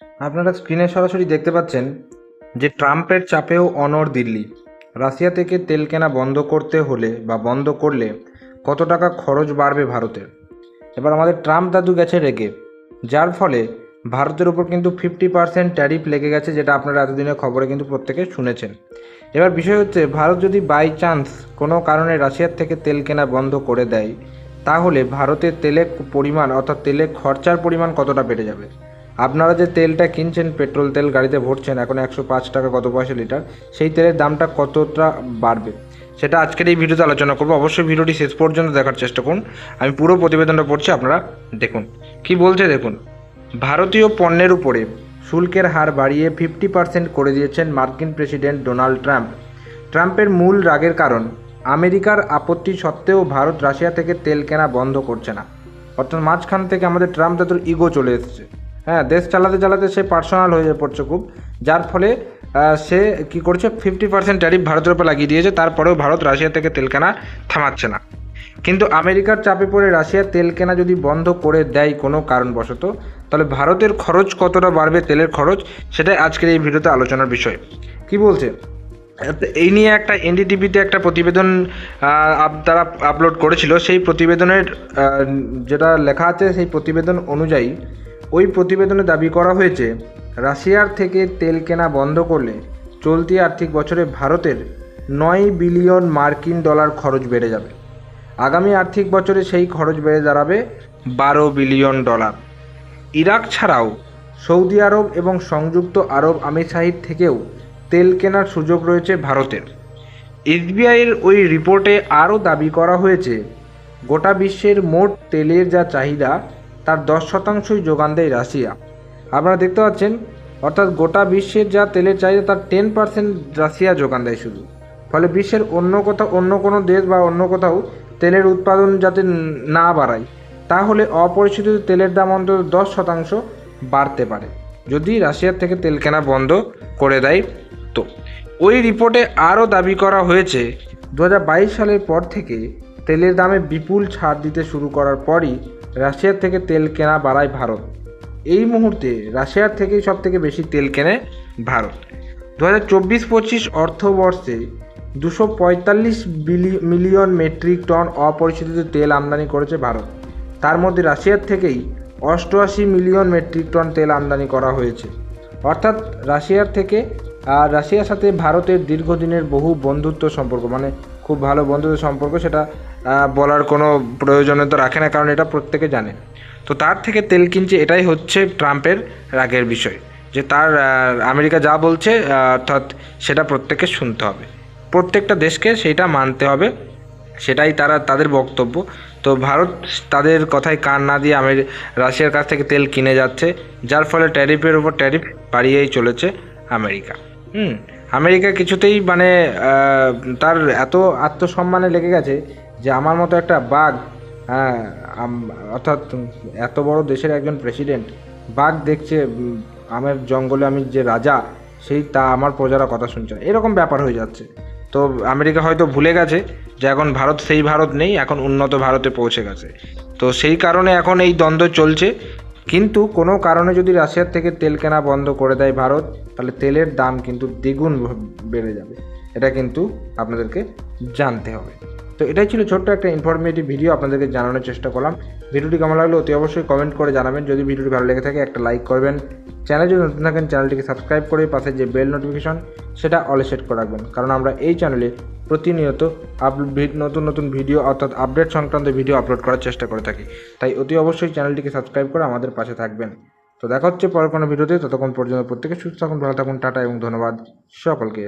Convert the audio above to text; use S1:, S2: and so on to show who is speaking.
S1: আপনারা স্ক্রিনে সরাসরি দেখতে পাচ্ছেন যে ট্রাম্পের চাপেও অনড় দিল্লি। রাশিয়া থেকে তেল কেনা বন্ধ করতে হলে বা বন্ধ করলে কত টাকা খরচ বাড়বে ভারতের? এবার আমাদের ট্রাম্প দাদু গেছে রেগে, যার ফলে ভারতের উপর কিন্তু ফিফটি পার্সেন্ট ট্যারিফ লেগে গেছে, যেটা আপনারা এতদিনের খবরে কিন্তু প্রত্যেকে শুনেছেন। এবার বিষয় হচ্ছে, ভারত যদি বাই চান্স কোনো কারণে রাশিয়ার থেকে তেল কেনা বন্ধ করে দেয়, তাহলে ভারতের তেলের পরিমাণ অর্থাৎ তেলের খরচার পরিমাণ কতটা বেড়ে যাবে? আপনারা যে তেলটা কিনছেন, পেট্রোল তেল গাড়িতে ভরছেন, এখন একশো পাঁচ টাকা কত পয়সা লিটার, সেই তেলের দামটা কতটা বাড়বে? সেটা আজকের এই ভিডিওতে আলোচনা করব। অবশ্যই ভিডিওটি শেষ পর্যন্ত দেখার চেষ্টা করুন। আমি পুরো প্রতিবেদনটা পড়ছি, আপনারা দেখুন। কি বলছে দেখুন? ভারতীয় পণ্যের উপরে শুল্কের হার বাড়িয়ে ফিফটি পার্সেন্ট করে দিয়েছেন মার্কিন প্রেসিডেন্ট ডোনাল্ড ট্রাম্প। ট্রাম্পের মূল রাগের কারণ, আমেরিকার আপত্তি সত্ত্বেও ভারত রাশিয়া থেকে তেল কেনা বন্ধ করছে না। অর্থাৎ মাঝখান থেকে আমাদের ট্রাম্প তাদের ইগো চলে এসেছে। হ্যাঁ দেশ চালাতে চালাতে সে পার্সোনাল হয়ে পড়ছে খুব। যার ফলে সে কি করছে? ফিফটি পার্সেন্ট ট্যারিফ ভারতের উপর লাগিয়ে দিয়েছে, তারপরেও ভারত রাশিয়া থেকে তেল কেনা থামাচ্ছে না। কিন্তু আমেরিকার চাপে পড়ে রাশিয়ার তেল কেনা যদি বন্ধ করে দেয় কোনো কারণবশত, তাহলে ভারতের খরচ কতটা বাড়বে, তেলের খরচ? সেটাই আজকের এই ভিডিওতে আলোচনার বিষয়। কি বলছে? এই নিয়ে একটা এনডিটিভিতে একটা প্রতিবেদন তারা আপলোড করেছিল। সেই প্রতিবেদনের যেটা লেখা আছে, সেই প্রতিবেদন অনুযায়ী ওই প্রতিবেদনে দাবি করা হয়েছে, রাশিয়ার থেকে তেল কেনা বন্ধ করলে চলতি আর্থিক বছরে ভারতের নয় বিলিয়ন মার্কিন ডলার খরচ বেড়ে যাবে। আগামী আর্থিক বছরে সেই খরচ বেড়ে দাঁড়াবে বারো বিলিয়ন ডলার। ইরাক ছাড়াও সৌদি আরব এবং সংযুক্ত আরব আমিরশাহিদ থেকেও তেল কেনার সুযোগ রয়েছে ভারতের। এসবিআইয়ের ওই রিপোর্টে আরও দাবি করা হয়েছে, গোটা বিশ্বের মোট তেলের যা চাহিদা তার দশ শতাংশই যোগান দেয় রাশিয়া। আপনারা দেখতে পাচ্ছেন, অর্থাৎ গোটা বিশ্বের যা তেলের চাহিদা, তার টেন পার্সেন্ট রাশিয়া যোগান দেয় শুধু। ফলে বিশ্বের অন্য কোথাও, অন্য কোনো দেশ বা অন্য কোথাও তেলের উৎপাদন যাতে না বাড়ায়, তাহলে অপরিচিত তেলের দাম অন্তত দশ শতাংশ বাড়তে পারে। যদি রাশিয়ার থেকে তেল কেনা বন্ধ করে দেয়, তো। ওই রিপোর্টে আরও দাবি করা হয়েছে, দু হাজার বাইশ সালের পর থেকে তেলের দামে বিপুল ছাড় দিতে শুরু করার পরই রাশিয়ার থেকে তেল কেনা বাড়ায় ভারত। এই মুহূর্তে রাশিয়ার থেকেই সব থেকে বেশি তেল কেনে ভারত। দু হাজার চব্বিশ পঁচিশ অর্থবর্ষে দুশো পঁয়তাল্লিশ মিলিয়ন মেট্রিক টন অপরিশোধিত তেল আমদানি করেছে ভারত। তার মধ্যে রাশিয়ার থেকেই অষ্টআশি মিলিয়ন মেট্রিক টন তেল আমদানি করা হয়েছে। অর্থাৎ রাশিয়ার থেকে, আর রাশিয়ার সাথে ভারতের দীর্ঘদিনের বহু বন্ধুত্ব সম্পর্ক মানে খুব ভালো বন্ধুত্ব সম্পর্ক, সেটা বলার কোনো প্রয়োজনীয়তা রাখে না, কারণ এটা প্রত্যেকে জানে। তো তার থেকে তেল কিনছে, এটাই হচ্ছে ট্রাম্পের রাগের বিষয়, যে তার আমেরিকা যা বলছে অর্থাৎ সেটা প্রত্যেককে শুনতে হবে। প্রত্যেকটা দেশকে সেটা মানতে হবে, সেটাই তারা, তাদের বক্তব্য। তো ভারত তাদের কথায় কান না দিয়ে আমের, রাশিয়ার কাছ থেকে তেল কিনে যাচ্ছে, যার ফলে ট্যারিফের উপর ট্যারিফ বাড়িয়েই চলেছে আমেরিকা। হুম। আমেরিকা কিছুতেই মানে তার এত আত্মসম্মানে লেগে গেছে যে আমার মতো একটা বাঘ হ্যাঁ অর্থাৎ এত বড় দেশের একজন প্রেসিডেন্ট বাঘ দেখছে আমার জঙ্গলে আমি যে রাজা, সেই তা আমার প্রজারা কথা শুনছে। এরকম ব্যাপার হয়ে যাচ্ছে। তো আমেরিকা হয়তো ভুলে গেছে যে এখন ভারত, সেই ভারত নেই, এখন উন্নত ভারতে পৌঁছে গেছে। তো সেই কারণে এখন এই দ্বন্দ্ব চলছে। কিন্তু কোনো কারণে যদি রাশিয়ার থেকে তেল কেনা বন্ধ করে দেয় ভারত, তাহলে তেলের দাম কিন্তু দ্বিগুণ বেড়ে যাবে। এটা কিন্তু আপনাদেরকে জানতে হবে। তো এটাই ছিল ছোট্ট একটা ইনফরমেটিভ ভিডিও আপনাদেরকে জানানোর চেষ্টা করলাম। ভিডিওটি কেমন লাগল অতি অবশ্যই কমেন্ট করে জানাবেন। যদি ভিডিওটি ভালো লেগে থাকে, একটা লাইক করবেন। চ্যানেল যদি নতুন থাকেন চ্যানেলটিকে সাবস্ক্রাইব করে পাশে যে বেল নোটিফিকেশন সেটা অলে সেট করে রাখবেন। কারণ আমরা এই চ্যানেলে প্রতিনিয়ত আপ নতুন নতুন ভিডিও অর্থাৎ আপডেট সংক্রান্ত ভিডিও আপলোড করার চেষ্টা করে থাকি। তাই অতি অবশ্যই চ্যানেলটিকে সাবস্ক্রাইব করে আমাদের পাশে থাকবেন। তো দেখা হচ্ছে পরের কোনো ভিডিওতে। ততক্ষণ পর্যন্ত প্রত্যেকে সুস্থ থাকুন, ভালো থাকুন, টাটা এবং ধন্যবাদ সকলকে।